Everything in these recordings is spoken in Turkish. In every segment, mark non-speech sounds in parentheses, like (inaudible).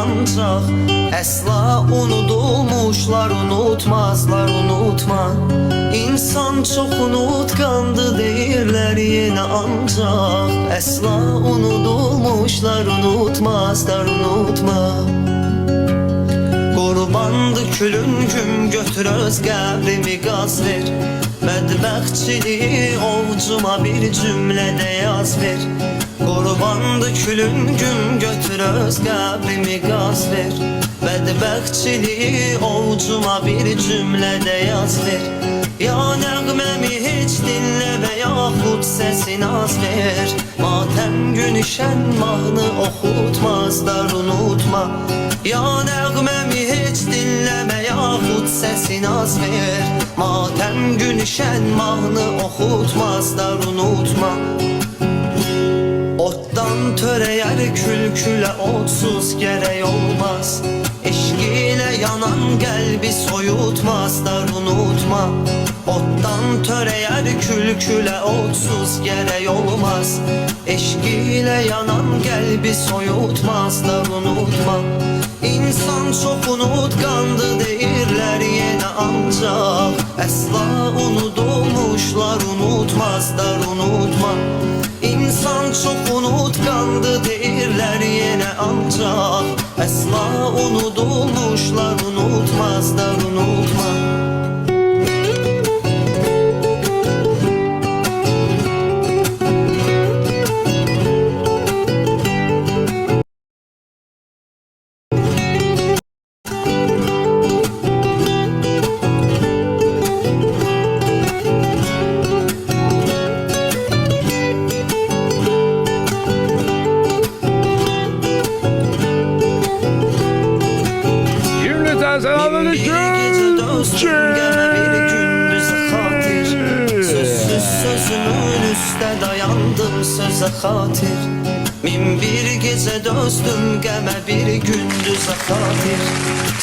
ancaq Əsla unudulmuşlar unutmazlar unutma. İnsan çox unutqandı deyirlər yenə ancaq Əsla unudulmuşlar unutmazlar unutma. Qurbandı külüngüm götür öz qəbrimi qaz ver Bədbəxtçiliyi ovcuma bir cümlədə yaz ver Qurbandı külüngüm götür öz qəbrimi qaz ver Bədbəxtçiliyi ovcuma bir cümlədə yaz ver. Ya nəğməmi heç dinlə və yaxud səsin az ver. Matəm günü şən mahnı oxutmazlar unutma. Ya nəğməmi heç dinləmə yaxud səsin az ver. Matəm günü şən mahnı oxutmazlar unutma Otdan törəyər külkülə otsuz gərək olmaz Eşq ilə yanan qəlbi soyutmazlar unutma. Otdan törəyər külkülə otsuz gərək olmaz Eşq ilə yanan qəlbi soyutmazlar unutma. İnsan çox unutqandı deyirlər yenə ancaq Əsla unudulmuşlar unutmazlar unutma İnsan çok unutkandı deyirlər yenə ancaq Əsla unudulmuşlar unutmazlar unutma Cümleten Bir gecə dostum gəmə bir gündüz xatir Sözsüz sözümün üstə dayandım sözə xatir Min bir gecə dostum qəmə bir gündüz xatir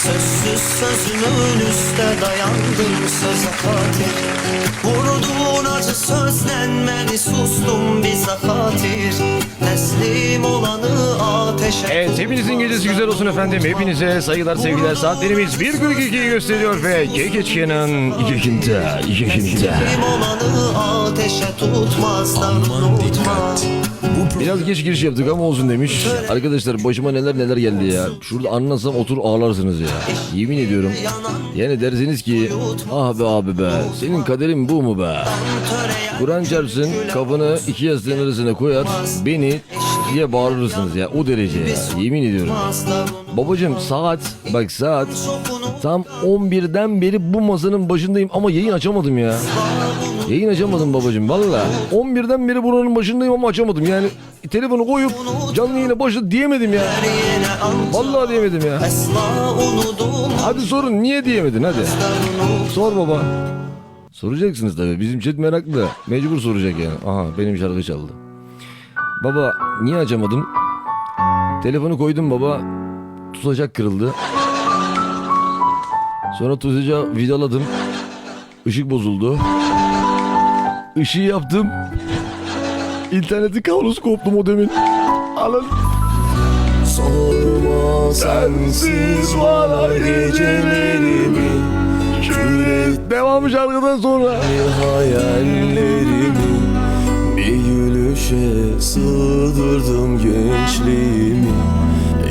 Sözsüz sözümün üstə dayandım sözə xatir Vurduğun acı sözlə məni sustum bizə xatir Təslim olanı ateşə Evet hepinizin gecesi güzel olsun efendim. Hepinize saygılar sevgiler. Saatlerimiz 1.42'yi gösteriyor ve Gegeçken'in yayında yayında. Teslim olanı ateşe tutmazlar unutma Biraz geç giriş yaptık ama olsun demiş. Arkadaşlar başıma neler neler geldi ya. Şurada anlasam otur ağlarsınız ya. Yemin ediyorum. Yani dersiniz ki ah be abi be senin kaderin bu mu be? Kur'an çarpsın kafanı iki yastığın arasına koyar beni diye bağırırsınız ya o derece ya. Yemin ediyorum. Babacım saat bak saat tam 11'den beri bu masanın başındayım ama yayın açamadım ya. Yayın açamadım babacım valla. 11'den beri buranın başındayım ama açamadım yani. Telefonu koyup canlı yayına başladı diyemedim ya. Vallahi diyemedim ya. Hadi sorun niye diyemedin hadi. Sor baba. Soracaksınız tabii. Bizim chat meraklı. Mecbur soracak yani. Aha benim şarkı çaldı. Baba niye açamadım? Telefonu koydum baba. Tutacak kırıldı. Sonra tutacağı vidaladım. Işık bozuldu. Işığı yaptım. İnterneti kablosu koptu modemin. Alın. Sorma Sensiz bana gecelerimi Küre Devamı şarkıdan sonra. Hayallerimi Bir gülüşe sığdırdım gençliğimi.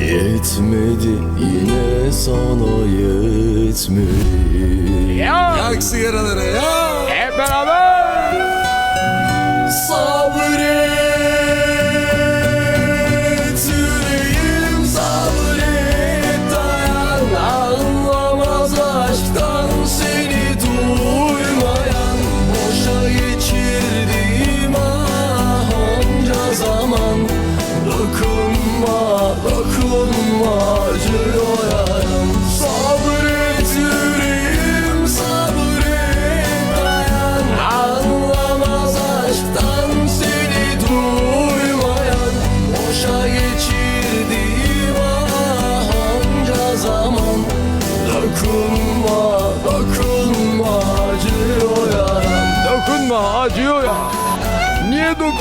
Yetmedi yine sana yetmedi. Ya! Yak sigaraları ya! Hep beraber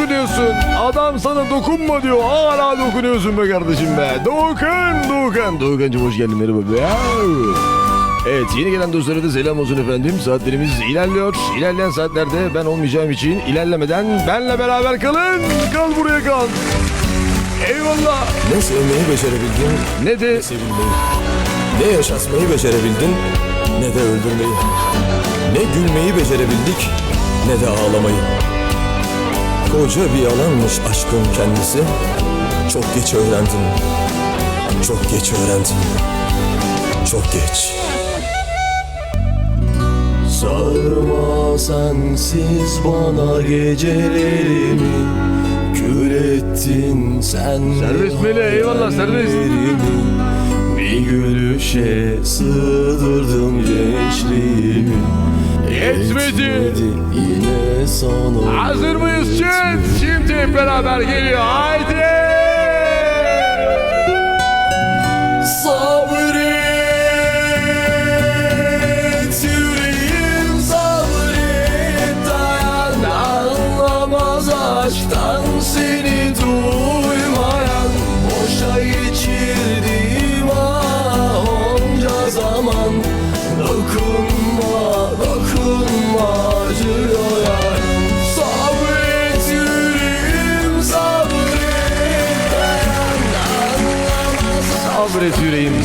dokunuyorsun. Adam sana dokunma diyor. Hala dokunuyorsun be kardeşim be. Doğukan, Doğukan. Doğukancım hoş geldin merhaba be. Evet yeni gelen dostlara da selam olsun efendim. Saatlerimiz ilerliyor. İlerleyen saatlerde ben olmayacağım için ilerlemeden benle beraber kalın. Kal buraya kal. Eyvallah. Ne sevmeyi becerebildin, Ne de ne sevilmeyi. Ne yaşatmayı becerebildin, ne de öldürmeyi. Ne gülmeyi becerebildik, ne de ağlamayı. Koca bir yalanmış aşkın kendisi. Çok geç öğrendim. Çok geç öğrendim. Çok geç. Sarma sensiz bana gecelerimi Kül ettin sen Serbest Melih, eyvallah, hayallerimi. Bir gülüşe sığdırdım gençliğimi Yetmedi. yine sana hazır mıyız chat? Şimdi hep beraber geliyor. Haydi. Sabret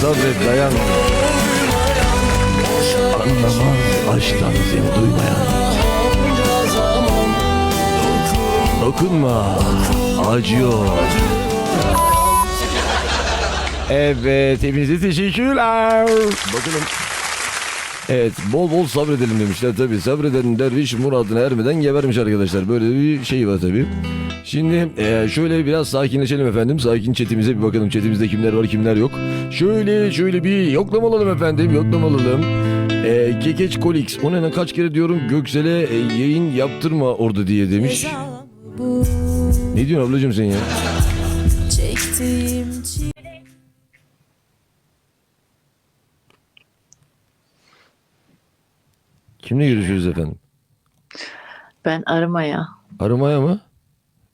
sabret dayan. Anlamaz aşktan seni duymayan. Dokunma. Acıyor. Evet hepinize teşekkürler. Bakalım. Evet bol bol sabredelim demişler tabi sabreden derviş muradına ermeden gebermiş arkadaşlar böyle bir şey var tabi. Şimdi e, şöyle biraz sakinleşelim efendim sakin chatimize bir bakalım chatimizde kimler var kimler yok. Şöyle şöyle bir yoklama alalım efendim yoklama alalım. E, Kekeç Kolix o ne kaç kere diyorum Göksel'e e, yayın yaptırma orada diye demiş. Ne diyorsun ablacığım sen ya? çektiğim Kimle görüşüyoruz efendim? Ben aramaya. Aramaya mı?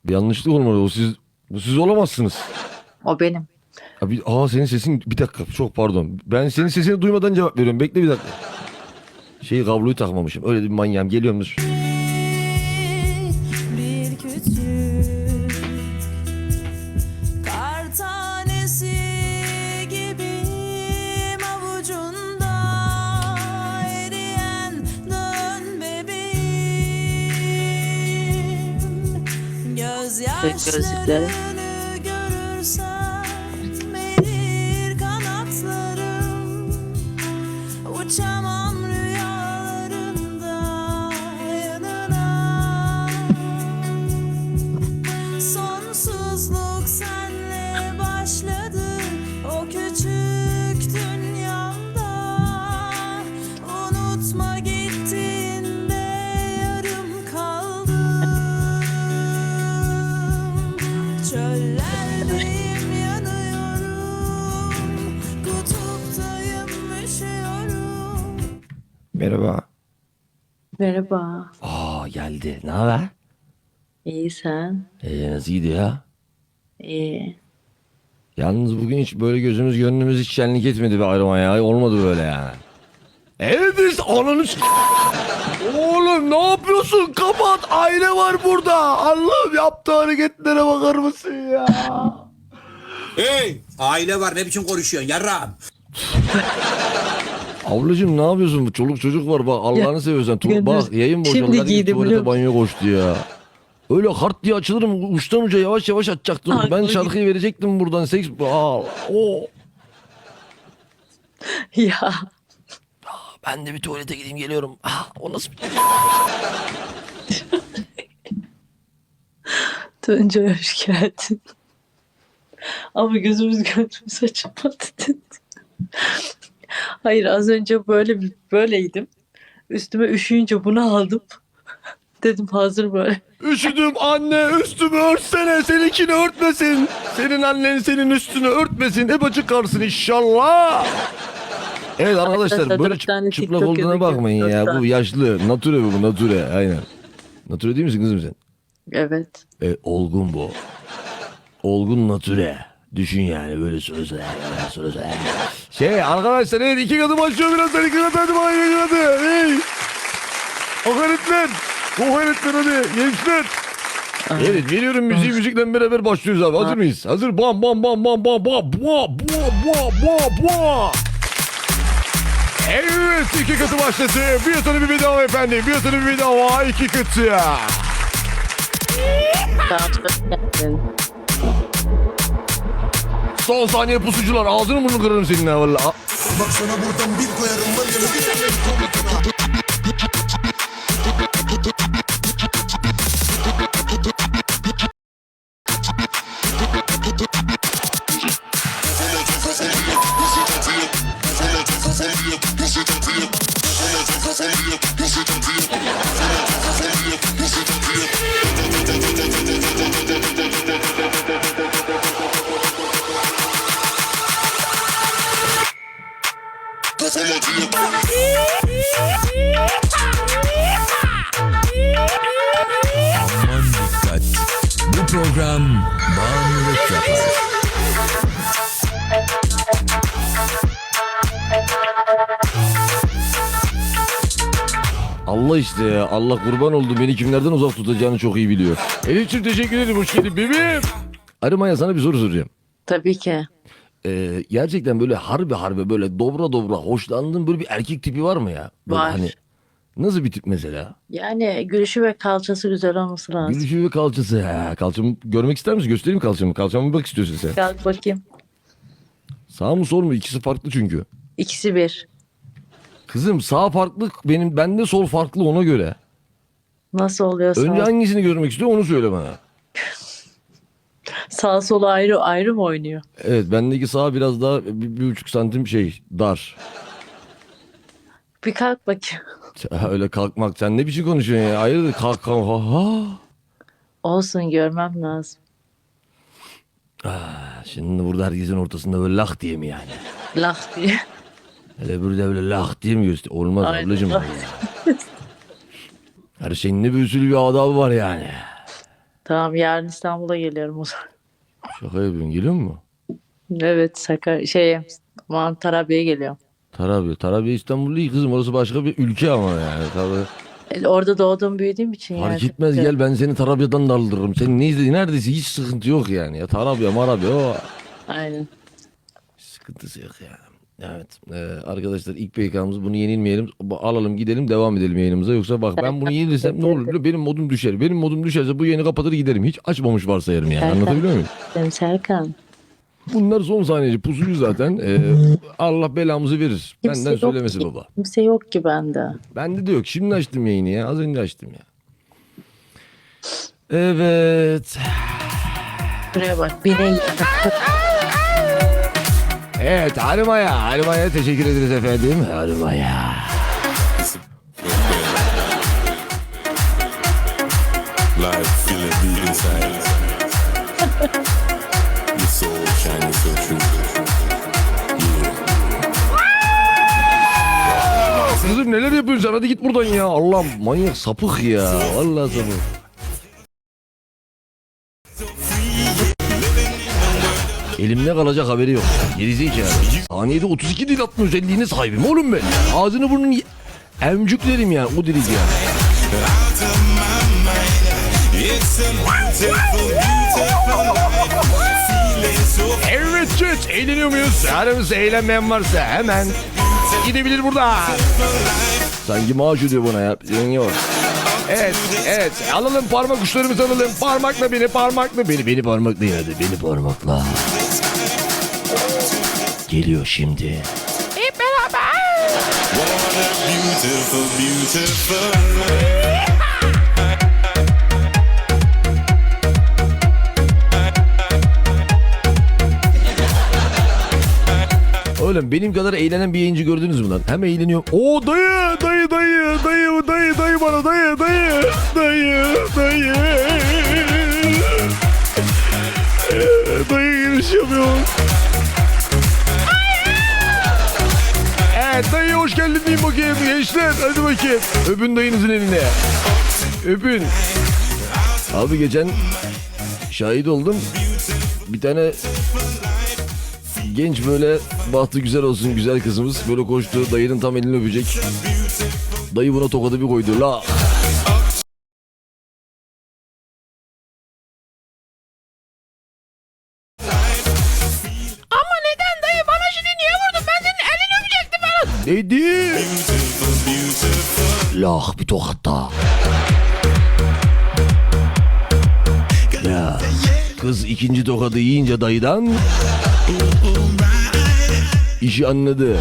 Bir yanlışlık olmadı. O siz bu siz olamazsınız. O benim. Abi aa senin sesin bir dakika çok pardon. Ben senin sesini duymadan cevap veriyorum. Bekle bir dakika. Şeyi kabloyu takmamışım. Öyle bir manyağım geliyormuş. bir küçük o küçük dünyamda. Unutma gittiğinde Merhaba. Aa geldi. Ne haber? İyi sen? Ee, nasıl gidiyor ya? İyi. Yalnız bugün hiç böyle gözümüz gönlümüz hiç şenlik etmedi be ayrıma ya. Olmadı böyle yani. Evet biz ananı s- Oğlum ne yapıyorsun? Kapat. Aile var burada. Allah'ım yaptığı hareketlere bakar mısın ya? Hey! Aile var ne biçim konuşuyorsun yarrağım? (laughs) Ablacığım ne yapıyorsun? Bu Çoluk çocuk var bak Allah'ını seviyorsan. Gündüz bak yayın şimdi boşaldı. Git giydim tuvalete banyo koştu ya. Öyle hart diye açılır mı? Uçtan uca yavaş yavaş açacaktım. Haklı ben şarkıyı verecektim buradan. Seks... Aa, o. Ya. Ben de bir tuvalete gideyim geliyorum. Ah, o nasıl bir... (laughs) Tuncay hoş geldin. Ama gözümüz gönlümüz açılmadı dedin. Hayır az önce böyle böyleydim. Üstüme üşüyünce bunu aldım. (laughs) Dedim hazır böyle. Üşüdüm anne üstümü örtsene seninkini örtmesin. Senin annen senin üstünü örtmesin. Hep açık kalsın inşallah. Evet arkadaşlar böyle çıp- çıplak olduğuna bakmayın ya. Bu yaşlı. Nature bu nature aynen. Nature değil misin kızım sen? Evet. E, olgun bu. Olgun natüre. Düşün yani böyle sözler. böyle sözler. Şey arkadaşlar evet iki katı başlıyor birazdan iki katı hadi bakayım iki katı. Hey. Hakaretler. Hakaretler hadi gençler. Evet veriyorum müziği müzikle beraber başlıyoruz abi. Hazır mıyız? Hazır. Bam bam bam bam bam bam. Bua bua bua bua bua. Evet iki katı başlasın. Bir atanı bir bedava efendim. Bir atanı bir bedava iki katı. Son saniye pusucular ağzını burnunu kırarım senin ha valla. Bak sana buradan bir koyarım var ya. Program bağımlılık yapar. Allah işte ya. Allah kurban oldu. Beni kimlerden uzak tutacağını çok iyi biliyor. Elif'ciğim teşekkür ederim. Hoş geldin bebeğim. Arımaya sana bir soru soracağım. Tabii ki. Ee, gerçekten böyle harbi harbi böyle dobra dobra hoşlandığın böyle bir erkek tipi var mı ya? Böyle Var. Hani, nasıl bir tip mesela? Yani gülüşü ve kalçası güzel olması lazım. Gülüşü ve kalçası. Ha, kalçamı görmek ister misin? Göstereyim kalçamı. Kalçama bir bak istiyorsun sen. Kalk bakayım. Sağ mı sol mu? İkisi farklı çünkü. İkisi bir. Kızım sağ farklı benim bende sol farklı ona göre. Nasıl oluyor Önce hangisini görmek istiyor onu söyle bana. (laughs) sağ solu ayrı ayrı mı oynuyor? Evet bendeki sağ biraz daha bir, bir buçuk santim şey dar. Bir kalk bakayım. Öyle kalkmak sen ne biçim konuşuyorsun ya? Hayırdır kalk kalk ha, ha. Olsun görmem lazım. Şimdi burada herkesin ortasında böyle lah diye mi yani? Lah diye. Hele burada böyle lah diye mi göster? Olmaz Aynen. ablacığım. ya. Her şeyin de bir usulü bir adabı var yani. Tamam yarın İstanbul'a geliyorum o zaman. Şaka yapıyorsun geliyor mu? Evet Sakar şey aman Tarabya'ya geliyorum. Tarabya. Tarabya İstanbul değil kızım orası başka bir ülke ama yani. Tabii. E, Orada doğdum büyüdüğüm için Fark yani. etmez gel ben seni Tarabya'dan da aldırırım. Sen ne izledin neredeyse hiç sıkıntı yok yani. Ya Tarabya Marabya o Aynen. sıkıntısı yok yani. Evet e, arkadaşlar ilk PK'mız bunu yenilmeyelim Bu- alalım gidelim devam edelim yayınımıza yoksa bak ben bunu yenilirsem ne olur biliyor musun? benim modum düşer benim modum düşerse bu yayını kapatır giderim hiç açmamış varsayarım yani Serkan. anlatabiliyor muyum? Benim Serkan. Bunlar son saniyeci pusucu zaten. E, Allah belamızı verir. Kimse benden yok söylemesi ki. baba. Kimse yok ki bende. bende de yok. Şimdi açtım yayını ya. Az önce açtım ya. Evet. Buraya bak bine Evet Harimaya Harimaya teşekkür ederiz efendim. Harimaya Live Kızım neler yapıyorsun hadi git buradan ya Allah'ım manyak sapık ya Vallahi sapık Elimde kalacak haberi yok. Gerizekalı. Saniyede 32 dil atma özelliğine sahibim oğlum ben. Ağzını burnunu emcüklerim ya o dili ya. Evet çöt eğleniyor muyuz? Aramızda eğlenmeyen varsa hemen gidebilir burada. Sanki maaş ödüyor buna ya. Zengin var. Evet, evet. Alalım parmak uçlarımızı alalım. Parmakla beni, parmakla beni. Beni parmakla hadi. Beni parmakla. Geliyor şimdi. Beautiful, beautiful. Oğlum benim kadar eğlenen bir yayıncı gördünüz mü lan? Hem eğleniyorum. Oo dayı, dayı, dayı, dayı, dayı, dayı bana dayı, dayı, dayı, dayı. Dayı giriş yapıyor. Evet dayı hoş geldin diyeyim bakayım gençler. Hadi bakayım. Öpün dayınızın eline. Öpün. Abi geçen şahit oldum. Bir tane genç böyle bahtı güzel olsun güzel kızımız böyle koştu dayının tam elini öpecek. Dayı buna tokadı bir koydu la. Ama neden dayı bana şimdi niye vurdun? Ben senin elini öpecektim falan. Neydi? Lah bir tokat daha. Ya kız ikinci tokadı yiyince dayıdan işi anladı.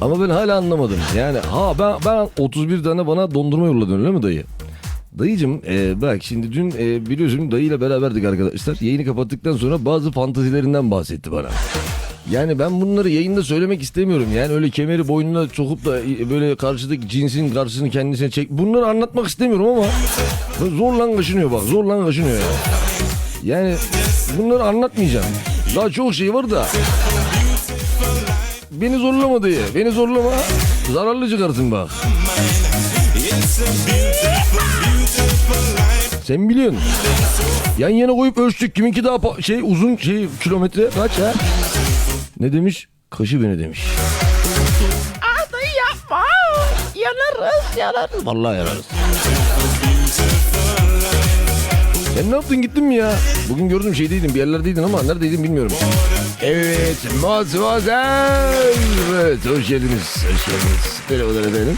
Ama ben hala anlamadım. Yani ha ben ben 31 tane bana dondurma yolladın öyle mi dayı? Dayıcım e, bak şimdi dün e, biliyorsun dayıyla beraberdik arkadaşlar. Yayını kapattıktan sonra bazı fantazilerinden bahsetti bana. Yani ben bunları yayında söylemek istemiyorum. Yani öyle kemeri boynuna sokup da böyle karşıdaki cinsin karşısını kendisine çek. Bunları anlatmak istemiyorum ama zorla kaşınıyor bak zorla kaşınıyor ya. Yani bunları anlatmayacağım. Daha çok şey var da. Beni zorlama diye. Beni zorlama. Zararlı çıkarsın bak. Sen biliyorsun. Yan yana koyup ölçtük. Kiminki daha şey uzun şey kilometre kaç ha? Ne demiş? Kaşı beni demiş. Ah dayı yapma. Yanarız yanarız. Vallahi yararız. Sen ne yaptın gittin mi ya? Bugün gördüm şeydeydin bir yerlerdeydin ama neredeydin bilmiyorum. Evet Mademoiselle. Evet hoş geldiniz. Hoş geldiniz. Merhabalar efendim.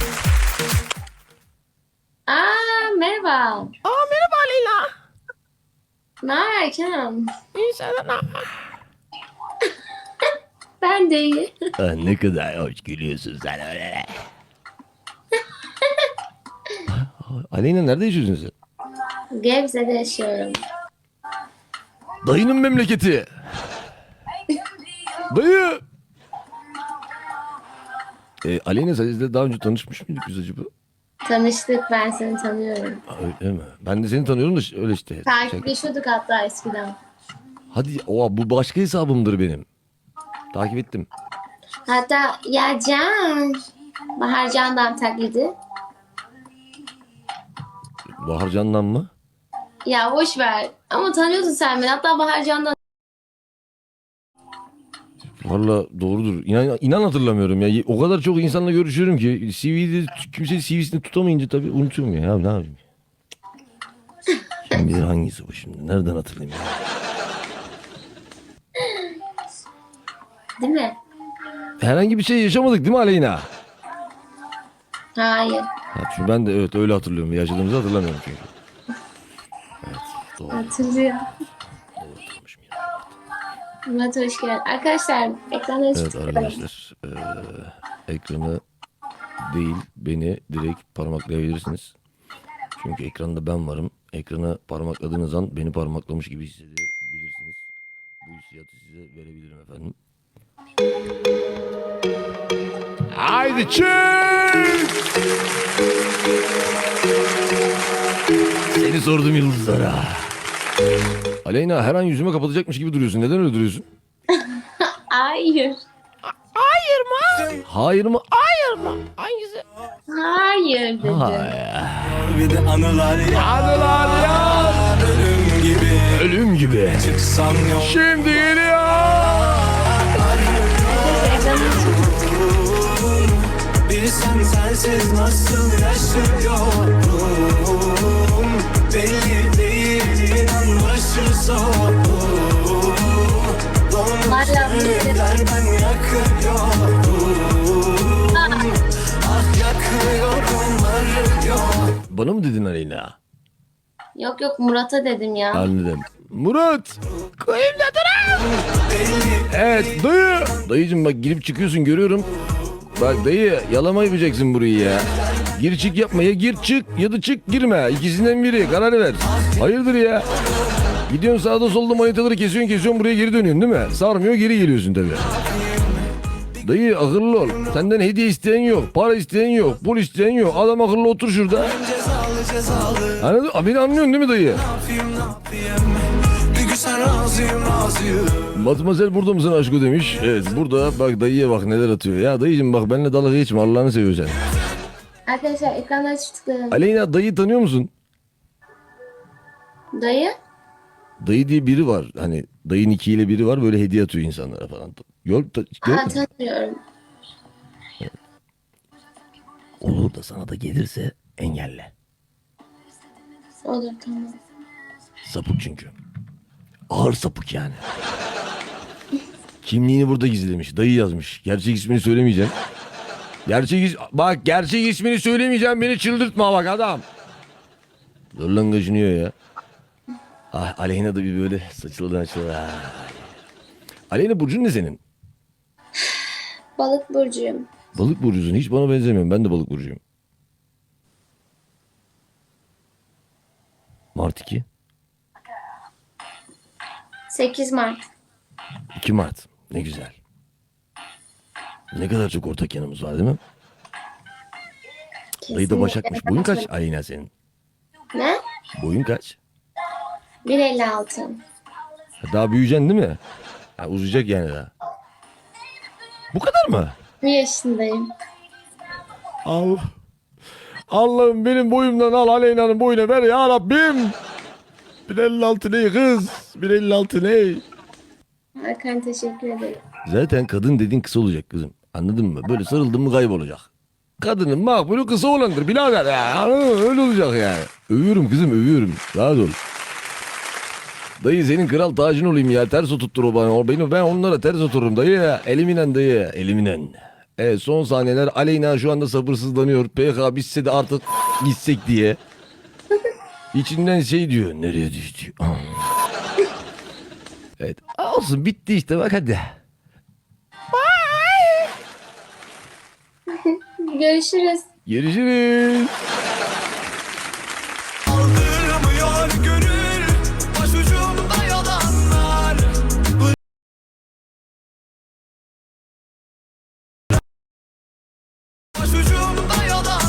Aa merhaba. Aa merhaba Leyla. Ne haber Kenan? İyi senden ne haber? Ben de iyi. Ah, ne kadar hoş gülüyorsun sen öyle. (laughs) Aleyna nerede yaşıyorsun sen? Gebze'de yaşıyorum. Dayının memleketi. Dayı. E, Aleyna sizle daha önce tanışmış mıydık biz acaba? Tanıştık ben seni tanıyorum. Ha, Öyle mi? Ben de seni tanıyorum da öyle işte. Şey- Takipleşiyorduk hatta eskiden. Hadi o bu başka hesabımdır benim. Takip ettim. Hatta ya Can. Bahar Can'dan taklidi. Bahar Can'dan mı? Ya boş ver. Ama tanıyordun sen beni. Hatta Bahar Can'dan Valla doğrudur. İnan, inan hatırlamıyorum ya. O kadar çok insanla görüşüyorum ki CV'de kimse CV'sini tutamayınca tabii unutuyorum ya. Ya ne yapayım? Kim bilir hangisi bu şimdi? Nereden hatırlayayım ya? Değil mi? Herhangi bir şey yaşamadık değil mi Aleyna? Hayır. Ha, çünkü ben de evet öyle hatırlıyorum. Yaşadığımızı hatırlamıyorum çünkü. Evet doğru. Hatırlıyor. hatırlamışım ya. Murat hoş geldin. Arkadaşlar ekranda Evet çıktı. arkadaşlar eee, ekranı değil beni direkt parmaklayabilirsiniz. Çünkü ekranda ben varım. Ekrana parmakladığınız an beni parmaklamış gibi hissedebilirsiniz. Bu hissiyatı size verebilirim efendim. Haydi çık! Seni sordum yıldızlara. Aleyna her an yüzüme kapatacakmış gibi duruyorsun. Neden öyle duruyorsun? (laughs) Hayır. Hayır mı? Hayır mı? Hayır mı? Hangisi? Hayır dedim. Bir de anılar ya. Anılar ya. Ölüm gibi. Ölüm gibi. Çıksam yok. Şimdi Bilsem sensiz nasıl yaşıyorum. Belli değil inan başı soğuk. Donmuş ben yakıyorum. Ah yakıyorum arıyorum. Bana mı dedin Aleyna? Yok yok Murat'a dedim ya. Anladım. Murat. Köyümde durun. Evet dayı. Dayıcım bak girip çıkıyorsun görüyorum. Bak dayı yalama yapacaksın burayı ya. Gir çık yapma ya gir çık ya da çık girme. İkisinden biri karar ver. Hayırdır ya? Gidiyorsun sağda solda manitaları kesiyorsun kesiyorsun buraya geri dönüyorsun değil mi? Sarmıyor geri geliyorsun tabii. Dayı akıllı ol. Senden hediye isteyen yok. Para isteyen yok. Pul isteyen yok. Adam akıllı otur şurada. Anladın? Beni anlıyorsun değil mi dayı? Ne yapayım ne yapayım. Bir gün sen razıyım razıyım. Matmazel burada mısın aşkı demiş. Evet burada bak dayıya bak neler atıyor. Ya dayıcım bak benimle dalga geçme Allah'ını seviyorsan. Arkadaşlar ekranları çıktı. Aleyna dayı tanıyor musun? Dayı. Dayı diye biri var. Hani dayın ikiyle biri var böyle hediye atıyor insanlara falan. Gör, ta- gör Ha tanıyorum. Olur da sana da gelirse engelle. Olur tamam. Sapık çünkü. Ağır sapık yani. Kimliğini burada gizlemiş. Dayı yazmış. Gerçek ismini söylemeyeceğim. Gerçek is Bak gerçek ismini söylemeyeceğim. Beni çıldırtma bak adam. Dur lan kaşınıyor ya. Ah Aleyna da bir böyle saçıladı açıldı. Ah. Aleyna burcun ne senin? Balık burcuyum. Balık burcusun. Hiç bana benzemiyorsun. Ben de balık burcuyum. Mart 2. 8 Mart. 2 Mart. Ne güzel. Ne kadar çok ortak yanımız var değil mi? Dayı da Kesinlikle. Başak'mış. Boyun kaç Aleyna senin? Ne? Boyun kaç? 1.56. Daha büyüyeceksin değil mi? Ha, uzayacak yani daha. Bu kadar mı? 1 yaşındayım. Allah. Allah'ım benim boyumdan al Aleyna'nın boyuna ver ya Rabbim. 1.56 ne kız? 1.56 ne? Hakan teşekkür ederim. Zaten kadın dediğin kısa olacak kızım. Anladın mı? Böyle sarıldın mı kaybolacak. Kadının makbulü kısa olandır birader ya. Anladın mı? Öyle olacak yani. Övüyorum kızım övüyorum. Rahat ol. Dayı senin kral tacın olayım ya. Ters oturttur o bana. O benim, ben onlara ters otururum dayı ya. Eliminen dayı. Eliminen. Evet son saniyeler Aleyna şu anda sabırsızlanıyor. PK bitse de artık gitsek diye. İçinden şey diyor. Nereye düştü? Evet. Olsun bitti işte bak hadi. (laughs) Görüşürüz. Görüşürüz.